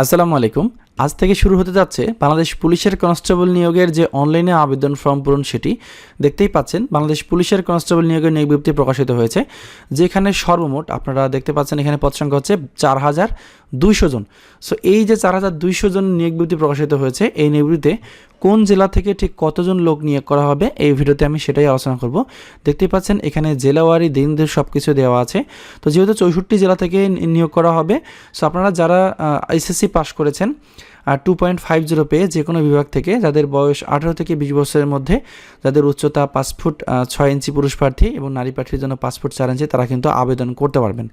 আসসালামু আলাইকুম। আজ থেকে শুরু হতে যাচ্ছে বাংলাদেশ পুলিশের কনস্টেবল নিয়োগের যে অনলাইনে আবেদন ফর্ম পূরণ সেটি। দেখতেই পাচ্ছেন, বাংলাদেশ পুলিশের কনস্টেবল নিয়োগের নিয়োগ বিজ্ঞপ্তি প্রকাশিত হয়েছে, যেখানে সর্বমোট আপনারা দেখতে পাচ্ছেন এখানে পদ সংখ্যা হচ্ছে চার হাজার দুইশো জন। সো এই যে চার হাজার দুইশো জন নিয়োগ বিজ্ঞপ্তি প্রকাশিত হয়েছে, এই নিয়োগ কোন জেলা থেকে ঠিক কতজন লোক নিয়োগ করা হবে, এই ভিডিওতে আমি সেটাই আলোচনা করব। দেখতেই পাচ্ছেন এখানে জেলাওয়ারি দিন দিন সব কিছু দেওয়া আছে। তো যেহেতু চৌষট্টি জেলা থেকে নিয়োগ করা হবে সো আপনারা যারা এসএসসি পাস করেছেন। আর টু পয়েন্ট ফাইভ জিরো পেয়ে যে কোনো বিভাগ থেকে যাদের বয়স আঠারো থেকে বিশ বছরের মধ্যে, যাদের উচ্চতা পাঁচ ফুট ছয় ইঞ্চি পুরুষ প্রার্থী এবং নারী প্রার্থীর জন্য পাঁচ ফুট চার ইঞ্চি, তারা কিন্তু আবেদন করতে পারবেন।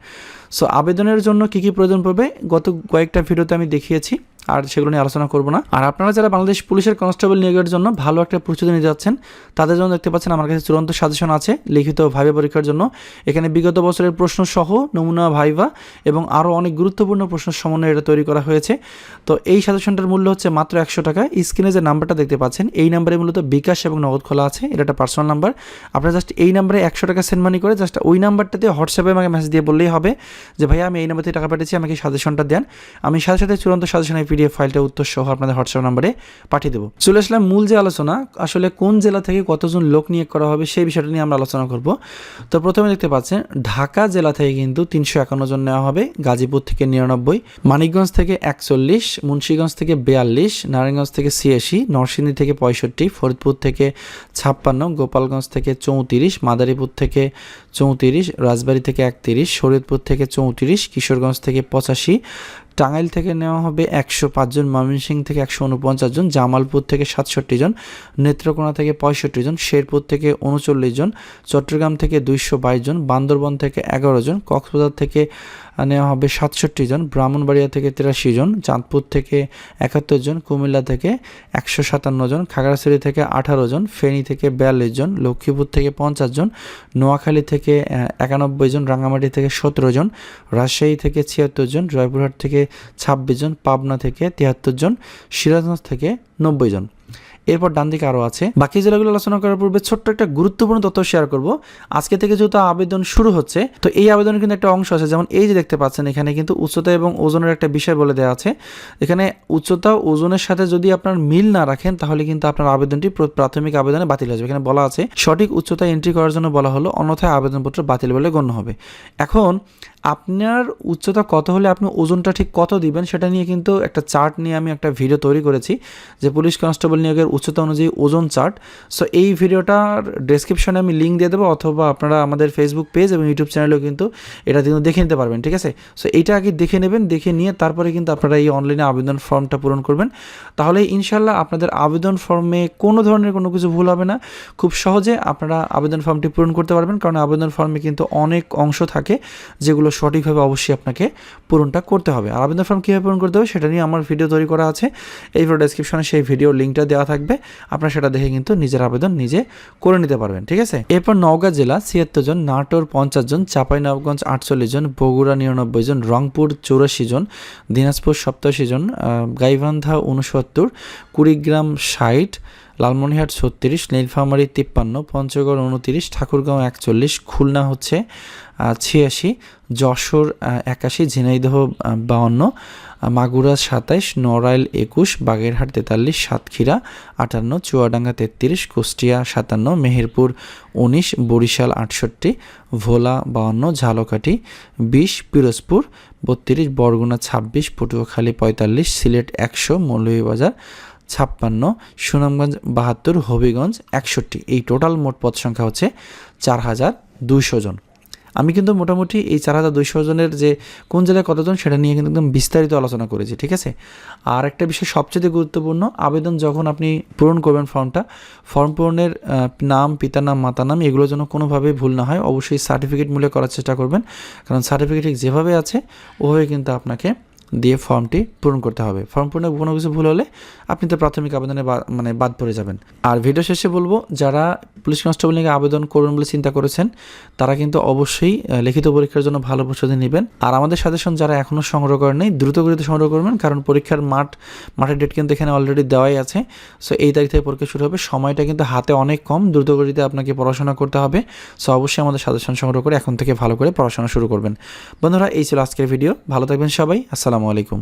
সো আবেদনের জন্য কী কী প্রয়োজন পড়বে? গত কয়েকটা ভিডিওতে আমি দেখিয়েছি, আর সেগুলো নিয়ে আলোচনা করব না। আর আপনারা যারা বাংলাদেশ পুলিশের কনস্টেবল নিয়োগের জন্য ভালো একটা প্রস্তুতি নিতে যাচ্ছেন, তাদের জন্য দেখতে পাচ্ছেন আমার কাছে চূড়ান্ত সাজেশন আছে, লিখিত ভাইবা পরীক্ষার জন্য। এখানে বিগত বছরের প্রশ্ন সহ নমুনা ভাইভা এবং আরও অনেক গুরুত্বপূর্ণ প্রশ্ন সমন্বয়ে এটা তৈরি করা হয়েছে। তো এই সাজেশনটার মূল্য হচ্ছে মাত্র একশো টাকা। স্ক্রিনে যে নাম্বারটা দেখতে পাচ্ছেন, এই নাম্বারে মূলত বিকাশ এবং নগদ খোলা আছে। এটা একটা পার্সোনাল নাম্বার আপনারা জাস্ট এই নাম্বারে একশো টাকা সেন্ড মানি করে জাস্ট ওই নাম্বারটাতে হোয়াটসঅ্যাপে আমাকে মেসেজ দিয়ে বললেই হবে যে, ভাইয়া, আমি এই নাম্বার থেকে টাকা পাঠিয়েছি, আমাকে সাজেশনটা দেন। আমি সাথে সাথে চূড়ান্ত সাজেশনের পিডিএফ ফাইলটা উত্তর সহ আপনাদের হোয়াটসঅ্যাপ নাম্বারে পাঠিয়ে দেবো। চলে আসলাম মূল যে আলোচনা, আসলে কোন জেলা থেকে কতজন লোক নিয়োগ করা হবে সেই বিষয়টা নিয়ে আমরা আলোচনা করব। তো প্রথমে দেখতে পাচ্ছেন, ঢাকা জেলা থেকে কিন্তু তিনশো একান্ন জন নেওয়া হবে, গাজীপুর থেকে নিরানব্বই, মানিকগঞ্জ থেকে একচল্লিশ, মুন্সীগঞ্জ থেকে বিয়াল্লিশ, নারায়ণগঞ্জ থেকে ছিয়াশি, নরসিংদী থেকে পঁয়ষট্টি, ফরিদপুর থেকে ছাপ্পান্ন, গোপালগঞ্জ থেকে চৌত্রিশ, মাদারীপুর থেকে চৌত্রিশ, রাজবাড়ি থেকে একত্রিশ, শরীয়তপুর থেকে চৌত্রিশ, কিশোরগঞ্জ থেকে পঁচাশি, টাঙ্গাইল থেকে নেওয়া হবে একশো পাঁচজন ময়মনসিংহ থেকে একশো উনপঞ্চাশ জন, জামালপুর থেকে সাতষট্টি জন, নেত্রকোনা থেকে পঁয়ষট্টি জন, শেরপুর থেকে উনচল্লিশ জন, চট্টগ্রাম থেকে দুইশো বাইশ জন, বান্দরবন থেকে এগারো জন, কক্সবাজার থেকে নেওয়া হবে সাতষট্টি জন, ব্রাহ্মণবাড়িয়া থেকে তিরাশি জন, চাঁদপুর থেকে একাত্তর জন, কুমিল্লা থেকে একশো সাতান্ন জন, খাগড়াছড়ি থেকে আঠারো জন, ফেনী থেকে বিয়াল্লিশ জন, লক্ষ্মীপুর থেকে পঞ্চাশ জন, নোয়াখালী থেকে আহ, একানব্বই জন রাঙামাটি থেকে সতেরো জন রাজশাহী থেকে ছিয়াত্তর জন জয়পুরহাট থেকে ছাব্বিশ জন পাবনা থেকে তিয়াত্তর জন সিরাজগঞ্জ থেকে নব্বই জন। এরপর ডান দিকে আরও আছে। বাকি জেলাগুলো আলোচনা করার পূর্বে ছোট্ট একটা গুরুত্বপূর্ণ তথ্য শেয়ার করব। আজকে থেকে যেহেতু আবেদন শুরু হচ্ছে, তো এই আবেদনের কিন্তু একটা অংশ আছে। যেমন এই যে দেখতে পাচ্ছেন, এখানে কিন্তু উচ্চতা এবং ওজনের একটা বিষয় বলে দেওয়া আছে। এখানে উচ্চতা, ওজনের সাথে যদি আপনার মিল না রাখেন, তাহলে কিন্তু আপনার আবেদনটি প্র- প্রাথমিক আবেদনে বাতিল হয়ে এখানে বলা আছে, সঠিক উচ্চতা এন্ট্রি করার জন্য বলা হলো, অন্যথায় আবেদনপত্র বাতিল বলে গণ্য হবে। এখন আপনার উচ্চতা কত হলে আপনি ওজনটা ঠিক কত দিবেন, সেটা নিয়ে কিন্তু একটা চার্ট নিয়ে আমি একটা ভিডিও তৈরি করেছি, যে পুলিশ কনস্টেবল নিয়োগের উচ্চতা অনুযায়ী ওজন চার্ট। সো এই ভিডিওটার ডেসক্রিপশনে আমি লিঙ্ক দিয়ে দেবো, অথবা আপনারা আমাদের ফেসবুক পেজ এবং ইউটিউব চ্যানেলেও কিন্তু এটা কিন্তু দেখে নিতে পারবেন, ঠিক আছে? সো এইটা আগে দেখে নেবেন, দেখে নিয়ে তারপরে কিন্তু আপনারা এই অনলাইনে আবেদন ফর্মটা পূরণ করবেন। তাহলে ইনশাল্লাহ আপনাদের আবেদন ফর্মে কোনো ধরনের কোনো কিছু ভুল হবে না। খুব সহজে আপনারা আবেদন ফর্মটি পূরণ করতে পারবেন, কারণ আবেদন ফর্মে কিন্তু অনেক অংশ থাকে যেগুলো সঠিকভাবে অবশ্যই আপনাকে পূরণটা করতে হবে। আর আবেদন ফর্ম কীভাবে পূরণ করতে হবে সেটা নিয়ে আমার ভিডিও তৈরি করা আছে। এই ভিডিও ডেসক্রিপশনে সেই ভিডিও লিঙ্কটা দেওয়া থাকবে, আপনারা সেটা দেখে কিন্তু নিজের আবেদন নিজে করে নিতে পারবেন, ঠিক আছে? এরপর নওগাঁ জেলা ছিয়াত্তর জন, নাটোর পঞ্চাশ জন চাঁপাইনবাবগঞ্জ আটচল্লিশ জন, বগুড়া নিরানব্বই জন, রংপুর চৌরাশি জন, দিনাজপুর সপ্তাশি জন গাইবান্ধা উনসত্তর কুড়িগ্রাম ষাট, লালমনিরহাট ছত্রিশ, নীলফামারি তিপ্পান্ন, পঞ্চগড় উনতিরিশ ঠাকুরগাঁও একচল্লিশ, খুলনা হচ্ছে ছিয়াশি, যশোর একাশি, ঝিনাইদহ বাউন্ন মাগুরা সাতাইশ, নড়াইল একুশ, বাগেরহাট তেতাল্লিশ, সাতক্ষীরা আটান্ন, চুয়াডাঙ্গা তেত্রিশ, কুষ্টিয়া সাতান্ন, মেহেরপুর উনিশ, বরিশাল আটষট্টি, ভোলা বাউন্ন, ঝালকাঠি বিশ, পিরোজপুর বত্রিশ, বরগুনা ছাব্বিশ, পটুয়াখালী পঁয়তাল্লিশ, সিলেট একশো, মৌলভীবাজার ছাপ্পান্ন, সুনামগঞ্জ বাহাত্তর, হবিগঞ্জ একষট্টি। এই টোটাল মোট পদ সংখ্যা হচ্ছে চার হাজার দুইশো জন। আমি কিন্তু মোটামুটি এই চার হাজার দুইশো জনের যে কোন জেলায় কতজন সেটা নিয়ে কিন্তু একদম বিস্তারিত আলোচনা করেছি, ঠিক আছে? আর একটা বিষয় সবচেয়ে গুরুত্বপূর্ণ, আবেদন যখন আপনি পূরণ করবেন ফর্মটা, ফর্ম পূরণের নাম, পিতার নাম মাতা নাম, এগুলো যেন কোনোভাবেই ভুল না হয়, অবশ্যই সার্টিফিকেট মূল্যে করার চেষ্টা করবেন। কারণ সার্টিফিকেট যেভাবে আছে, ওভাবে কিন্তু আপনাকে দিয়ে ফর্মটি পূরণ করতে হবে। ফর্ম পূরণে কোনো কিছু ভুল হলে আপনি তো প্রাথমিক আবেদনে মানে বাদ পড়ে যাবেন। আর ভিডিও শেষে বলব, যারা পুলিশ কনস্টেবল নিয়ে আবেদন করবেন বলে চিন্তা করেছেন, তারা কিন্তু অবশ্যই লিখিত পরীক্ষার জন্য ভালো প্রস্তুতি নেবেন। আর আমাদের সাজেশন যারা এখনও সংগ্রহ করেন দ্রুত গতিতে সংগ্রহ করবেন, কারণ পরীক্ষার মাঠ, মাঠের ডেট কিন্তু এখানে অলরেডি দেওয়াই আছে। সো এই তারিখ থেকে পরীক্ষা শুরু হবে। সময়টা কিন্তু হাতে অনেক কম, দ্রুত গতিতে আপনাকে পড়াশোনা করতে হবে। সো অবশ্যই আমাদের সাজেশন সংগ্রহ করে এখন থেকে ভালো করে পড়াশোনা শুরু করবেন। বন্ধুরা, এই ছিল আজকের ভিডিও ভালো থাকবেন সবাই। আসসালামু আলাইকুম।